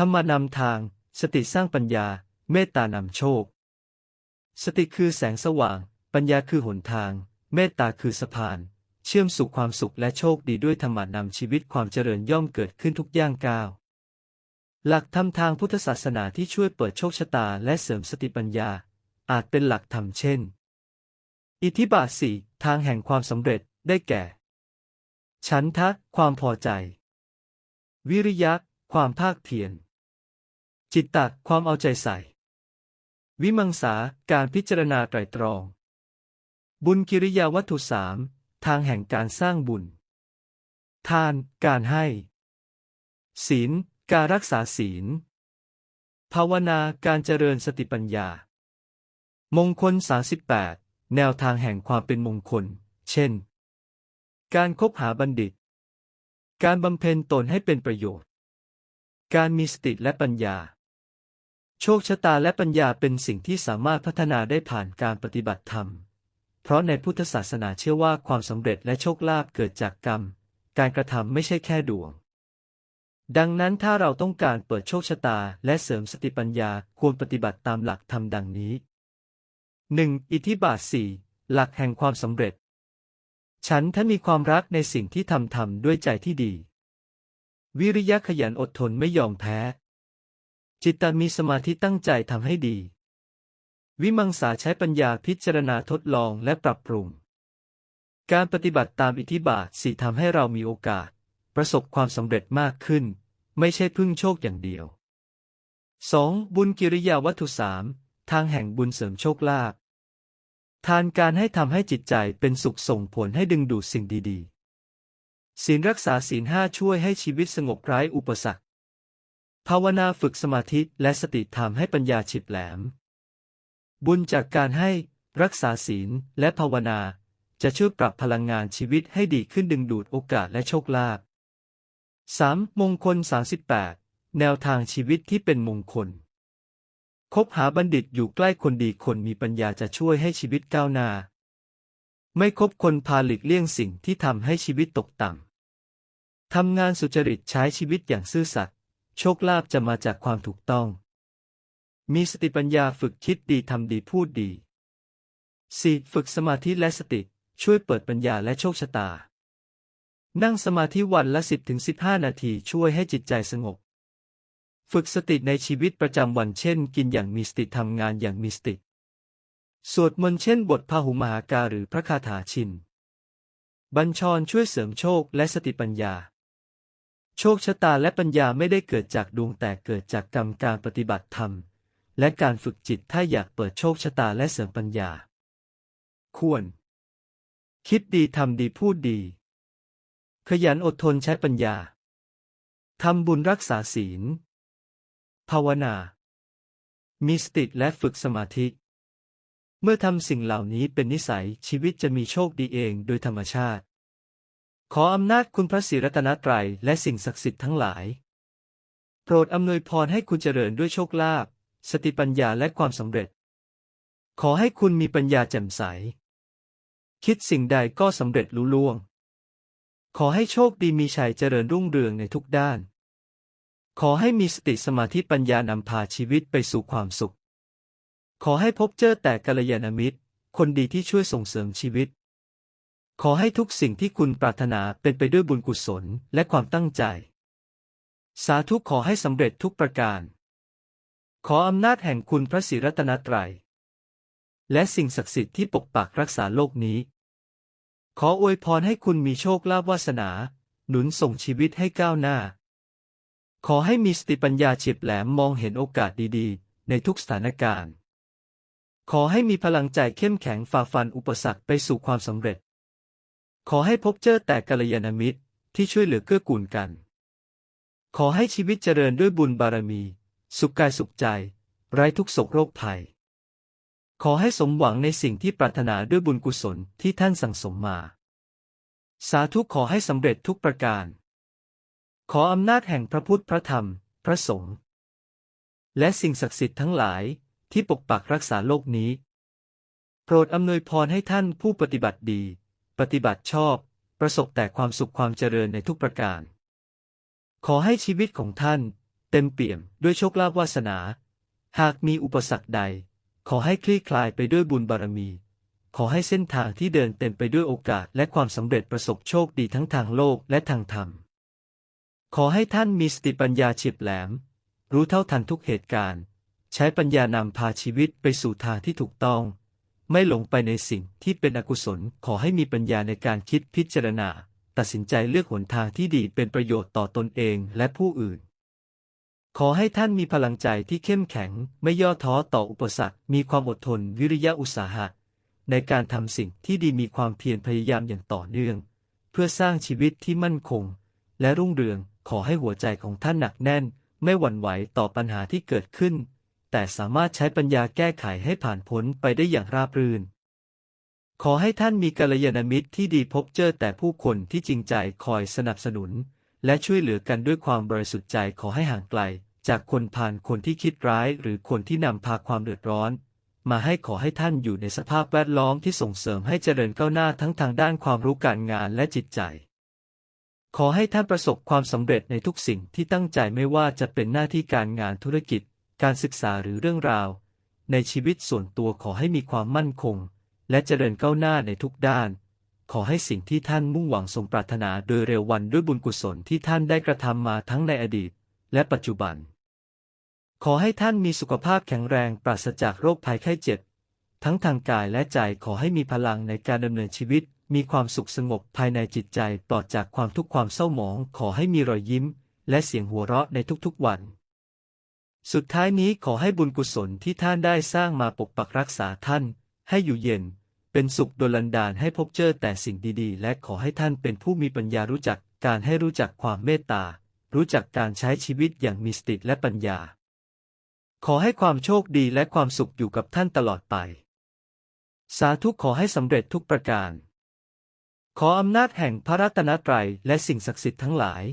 ธรรมนำทาง สติสร้างปัญญา เมตตานำโชค สติคือแสงสว่าง ปัญญาคือหนทาง เมตตาคือสะพาน เชื่อมสู่ความสุขและโชคดีด้วยธรรมนำชีวิตความเจริญย่อมเกิดขึ้นทุกย่างก้าว หลักธรรมทางพุทธศาสนาที่ช่วยเปิดโชคชะตาและเสริมสติปัญญา อาจเป็นหลักธรรมเช่น อิทธิบาทสี่ทางแห่งความสำเร็จได้แก่ ฉันทะ ความพอใจ วิริยะ ความภาคเพียร จิตตะความเอาใจใส่ วิมังสาการพิจารณาไตรตรอง บุญกิริยาวัตถุสามทางแห่งการสร้างบุญ ทาน การให้ ศีล การรักษาศีล ภาวนาการเจริญสติปัญญา มงคล 38 แนวทางแห่งความเป็นมงคล เช่น การคบหาบัณฑิต การบำเพ็ญตนให้เป็นประโยชน์ การมีสติและปัญญา โชคชะตาและปัญญาเป็นสิ่งที่สามารถพัฒนาได้ผ่านการปฏิบัติธรรม เพราะในพุทธศาสนาเชื่อว่าความสำเร็จและโชคลาภเกิดจากกรรม การกระทำไม่ใช่แค่ดวง ดังนั้นถ้าเราต้องการเปิดโชคชะตาและเสริมสติปัญญาควรปฏิบัติตามหลักธรรมดังนี้ 1. อิทธิบาท 4 หลักแห่งความสำเร็จ ฉันถ้ามีความรักในสิ่งที่ทำทำด้วยใจที่ดี วิริยะขยันอดทนไม่ยอมแพ้ จิตตมีสมาธิตั้งใจทำให้ดี วิมังสาใช้ปัญญาพิจารณาทดลองและปรับปรุง การปฏิบัติตามอิทธิบาทสี่ทำให้เรามีโอกาส ประสบความสำเร็จมากขึ้น ไม่ใช่พึ่งโชคอย่างเดียว 2. บุญกิริยาวัตถุสามทางแห่งบุญเสริมโชคลาภทานการให้ทำให้จิตใจเป็นสุขส่งผลให้ดึงดูดสิ่งดีๆ ศีลรักษาศีลห้าช่วยให้ชีวิตสงบไร้อุปสรรค ภาวนาฝึกสมาธิและสติทำให้ปัญญาฉิบแหลม บุญจากการให้รักษาศีลและภาวนา จะช่วยปรับพลังงานชีวิตให้ดีขึ้นดึงดูดโอกาสและโชคลาภ 3. มงคล 38 แนวทางชีวิตที่เป็นมงคล คบหาบัณฑิตอยู่ใกล้คนดีคนมีปัญญาจะช่วยให้ชีวิตก้าวหน้า ไม่คบคนพาหลีกเลี่ยงสิ่งที่ทำให้ชีวิตตกต่ำทำงานสุจริตใช้ชีวิตอย่างซื่อสัตย์ โชคลาภจะมาจากความถูกต้อง มีสติปัญญาฝึกคิดดีทำดีพูดดี 4. ฝึกสมาธิและสติ ช่วยเปิดปัญญาและโชคชะตา นั่งสมาธิวันละ 10-15 นาทีช่วยให้จิตใจสงบ ฝึกสติในชีวิตประจำวันเช่น กินอย่างมีสติทำงานอย่างมีสติ สวดมนต์เช่นบทพาหุมหาการหรือพระคาถาชิน บัญชรช่วยเสริมโชคและสติปัญญา โชคชะตาและปัญญาไม่ได้เกิดจากดวงแต่เกิดจากกรรมการปฏิบัติธรรม และการฝึกจิตถ้าอยากเปิดโชคชะตาและเสริมปัญญา ควร คิดดีทำดีพูดดี ขยันอดทนใช้ปัญญาทำบุญรักษาศีล ภาวนา มีสติและฝึกสมาธิ เมื่อทำสิ่งเหล่านี้เป็นนิสัยชีวิตจะมีโชคดีเองโดยธรรมชาติ ขออำนาจคุณพระศรีรัตนตรัยและสิ่งศักดิ์สิทธิ์ทั้งหลาย โปรดอำนวยพรให้คุณเจริญด้วยโชคลาภ สติปัญญาและความสำเร็จ ขอให้คุณมีปัญญาแจ่มใส คิดสิ่งใดก็สำเร็จลุล่วง ขอให้โชคดีมีชัยเจริญรุ่งเรืองในทุกด้าน ขอให้มีสติสมาธิปัญญานำพาชีวิตไปสู่ความสุข ขอให้พบเจอแต่กัลยาณมิตร คนดีที่ช่วยส่งเสริมชีวิต ขอให้ทุกสิ่งที่คุณปรารถนาเป็นไปด้วยบุญกุศลและความตั้งใจ สาธุขอให้สำเร็จทุกประการ ขออำนาจแห่งคุณพระศรีรัตนตรัย และสิ่งศักดิ์สิทธิ์ที่ปกปักรักษาโลกนี้ ขออวยพรให้คุณมีโชคลาภวาสนา หนุนส่งชีวิตให้ก้าวหน้า ขอให้มีสติปัญญาเฉียบแหลมมองเห็นโอกาสดีๆ ในทุกสถานการณ์ ขอให้มีพลังใจเข้มแข็งฝ่าฟันอุปสรรคไปสู่ความสำเร็จ ขอให้พบเจอแต่กัลยาณมิตรที่ช่วยเหลือเกื้อกูลกัน ขอให้ชีวิตเจริญด้วยบุญบารมี สุขกายสุขใจ ไร้ทุกโศกโรคภัย ขอให้สมหวังในสิ่งที่ปรารถนาด้วยบุญกุศลที่ท่านสั่งสมมา สาธุขอให้สำเร็จทุกประการ ขออำนาจแห่งพระพุทธพระธรรม พระสงฆ์และสิ่งศักดิ์สิทธิ์ทั้งหลายที่ปกปักรักษาโลกนี้ โปรดอำนวยพรให้ท่านผู้ปฏิบัติดี ปฏิบัติชอบ ประสบแต่ความสุขความเจริญในทุกประการ ขอให้ชีวิตของท่าน เต็มเปี่ยมด้วยโชคลาภวาสนา หากมีอุปสรรคใด ขอให้คลี่คลายไปด้วยบุญบารมี ขอให้เส้นทางที่เดินเต็มไปด้วยโอกาสและความสำเร็จประสบโชคดีทั้งทางโลกและทางธรรม ขอให้ท่านมีสติปัญญาเฉียบแหลม รู้เท่าทันทุกเหตุการณ์ ใช้ปัญญานำพาชีวิตไปสู่ทางที่ถูกต้อง ไม่หลงไปในสิ่งที่เป็นอกุศล ขอให้มีปัญญาในการคิดพิจารณา ตัดสินใจเลือกหนทางที่ดีเป็นประโยชน์ต่อตนเองและผู้อื่น ขอให้ท่านมีพลังใจที่เข้มแข็ง ไม่ย่อท้อต่ออุปสรรค มีความอดทนวิริยะอุตสาหะ ในการทำสิ่งที่ดีมีความเพียรพยายามอย่างต่อเนื่อง เพื่อสร้างชีวิตที่มั่นคง และรุ่งเรือง ขอให้หัวใจของท่านหนักแน่น ไม่หวั่นไหวต่อปัญหาที่เกิดขึ้น แต่สามารถใช้ปัญญาแก้ไขให้ผ่านพ้นไปได้อย่างราบรื่น ขอให้ท่านมีกัลยาณมิตรที่ดีพบเจอแต่ผู้คนที่จริงใจคอยสนับสนุน และช่วยเหลือกันด้วยความบริสุทธิ์ใจขอให้ห่างไกล จากคนผ่านคนที่คิดร้ายหรือคนที่นำพาความเดือดร้อน มาให้ขอให้ท่านอยู่ในสภาพแวดล้อมที่ส่งเสริมให้เจริญก้าวหน้าทั้งทางด้านความรู้การงานและจิตใจขอให้ท่านประสบความสำเร็จในทุกสิ่งที่ตั้งใจไม่ว่าจะเป็นหน้าที่การงานธุรกิจ การศึกษาหรือเรื่องราว ในชีวิตส่วนตัวขอให้มีความมั่นคง และเจริญก้าวหน้าในทุกด้าน ขอให้สิ่งที่ท่านมุ่งหวังสมปรารถนาโดยเร็ววันด้วยบุญกุศลที่ท่านได้กระทำมาทั้งในอดีต และปัจจุบัน ขอให้ท่านมีสุขภาพแข็งแรงปราศจากโรคภัยไข้เจ็บ ทั้งทางกายและใจขอให้มีพลังในการดำเนินชีวิต มีความสุขสงบภายในจิตใจปลอดจากความทุกข์ความเศร้าหมอง ขอให้มีรอยยิ้ม และเสียงหัวเราะในทุกๆวัน สุดท้ายนี้ขอให้บุญกุศลที่ท่านได้สร้างมาปกปักรักษาท่าน ให้อยู่เย็น เป็นสุขโดลันดาลให้พบเจอแต่สิ่งดีๆ และขอให้ท่านเป็นผู้มีปัญญารู้จักการให้รู้จักความเมตตา รู้จักการใช้ชีวิตอย่างมีสติและปัญญา ขอให้ความโชคดีและความสุขอยู่กับท่านตลอดไป สาธุขอให้สำเร็จทุกประการ ขออำนาจแห่งพระรัตนตรัยและสิ่งศักดิ์สิทธิ์ทั้งหลาย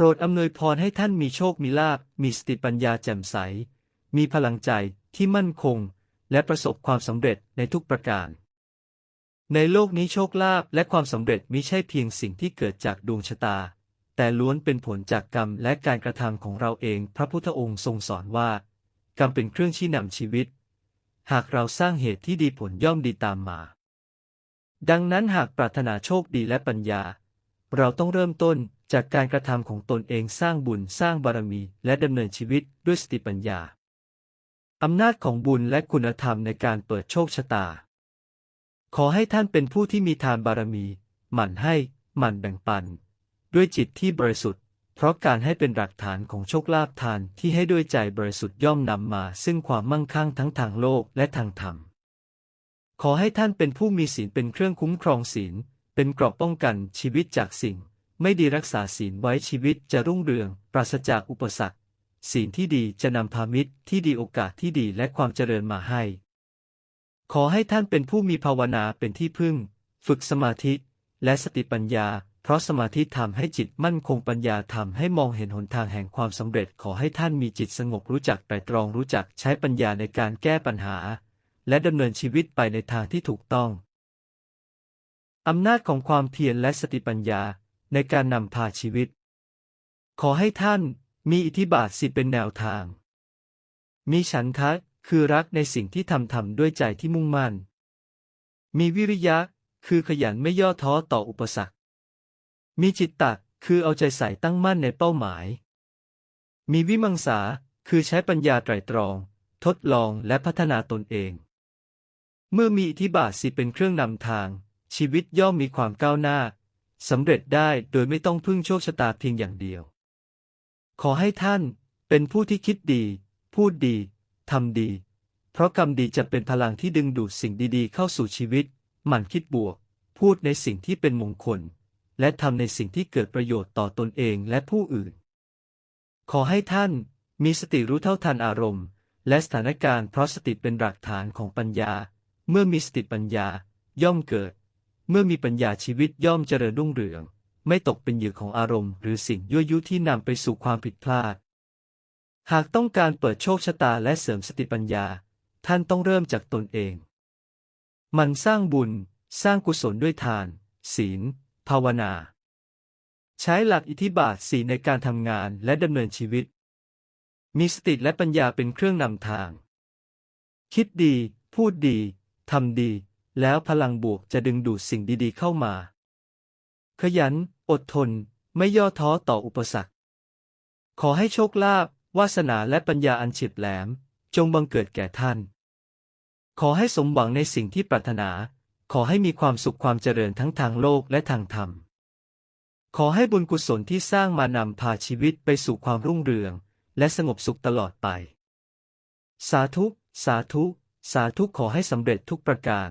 โปรดอำนวยพรให้ท่านมีโชคมีลาภมีสติปัญญาแจ่มใส มีพลังใจที่มั่นคง และประสบความสำเร็จในทุกประการ ในโลกนี้โชคลาภและความสำเร็จมิใช่เพียงสิ่งที่เกิดจากดวงชะตา แต่ล้วนเป็นผลจากกรรมและการกระทำของเราเอง พระพุทธองค์ทรงสอนว่า กรรมเป็นเครื่องชี้นำชีวิต หากเราสร้างเหตุที่ดีผลย่อมดีตามมา ดังนั้นหากปรารถนาโชคดีและปัญญา เราต้องเริ่มต้นจากการกระทำของตนเองสร้างบุญสร้างบารมี และดำเนินชีวิตด้วยสติปัญญา อำนาจของบุญและคุณธรรมในการเปิดโชคชะตา ขอให้ท่านเป็นผู้ที่มีทานบารมี หมั่นให้ หมั่นแบ่งปัน ด้วยจิตที่บริสุทธิ์ เพราะการให้เป็นหลักฐานของโชคลาภทานที่ให้ด้วยใจบริสุทธิ์ย่อมนำมา ซึ่งความมั่งคั่งทั้งทางโลกและทางธรรม ขอให้ท่านเป็นผู้มีศีลเป็นเครื่องคุ้มครองศีล เป็นเกราะป้องกันชีวิตจากสิ่ง ไม่ดีรักษาศีลไว้ชีวิตจะรุ่งเรือง ปราศจากอุปสรรค ศีลที่ดีจะนำพามิตรที่ดีโอกาสที่ดีและความเจริญมาให้ ขอให้ท่านเป็นผู้มีภาวนาเป็นที่พึ่ง ฝึกสมาธิ และสติปัญญา เพราะสมาธิทำให้จิตมั่นคงปัญญาทำให้มองเห็นหนทางแห่งความสำเร็จ ขอให้ท่านมีจิตสงบรู้จักไตรตรองรู้จักใช้ปัญญาในการแก้ปัญหา และดำเนินชีวิตไปในทางที่ถูกต้อง อำนาจของความเพียรและสติปัญญาในการนำพาชีวิต ขอให้ท่านมีอิทธิบาทสิเป็นแนวทาง มีฉันทะคือรักในสิ่งที่ทำทำด้วยใจที่มุ่งมั่น มีวิริยะคือขยันไม่ย่อท้อต่ออุปสรรค มีจิตตะคือเอาใจใส่ตั้งมั่นในเป้าหมาย มีวิมังสาคือใช้ปัญญาไตรตรอง ทดลองและพัฒนาตนเอง เมื่อมีอิทธิบาทสิเป็นเครื่องนำทาง ชีวิตย่อมมีความก้าวหน้าสำเร็จได้โดยไม่ต้องพึ่งโชคชะตาเพียงอย่างเดียว ขอให้ท่านเป็นผู้ที่คิดดี พูดดี ทำดี เพราะกรรมดีจะเป็นพลังที่ดึงดูดสิ่งดีๆ เข้าสู่ชีวิต หมั่นคิดบวก พูดในสิ่งที่เป็นมงคล และทำในสิ่งที่เกิดประโยชน์ต่อตนเองและผู้อื่น ขอให้ท่านมีสติรู้เท่าทันอารมณ์ และสถานการณ์เพราะสติเป็นหลักฐานของปัญญา เมื่อมีสติปัญญาย่อมเกิด เมื่อมีปัญญาชีวิตย่อมเจริญรุ่งเรือง ไม่ตกเป็นเหยื่อของอารมณ์หรือสิ่งยั่วยุที่นำไปสู่ความผิดพลาด หากต้องการเปิดโชคชะตาและเสริมสติปัญญา ท่านต้องเริ่มจากตนเอง มันสร้างบุญ สร้างกุศลด้วยทาน ศีล ภาวนา ใช้หลักอิทธิบาทสีในการทำงานและดำเนินชีวิต มีสติและปัญญาเป็นเครื่องนำทาง คิดดี พูดดี ทำดี แล้วพลังบวกจะดึงดูดสิ่งดีๆเข้ามา ขยัน อดทน ไม่ย่อท้อต่ออุปสรรค ขอให้โชคลาภวาสนาและปัญญาอันเฉียบแหลม จงบังเกิดแก่ท่าน ขอให้สมหวังในสิ่งที่ปรารถนา ขอให้มีความสุขความเจริญทั้งทางโลกและทางธรรม ขอให้บุญกุศลที่สร้างมานำพาชีวิตไปสู่ความรุ่งเรือง และสงบสุขตลอดไป สาธุ สาธุ สาธุขอให้สำเร็จทุกประการ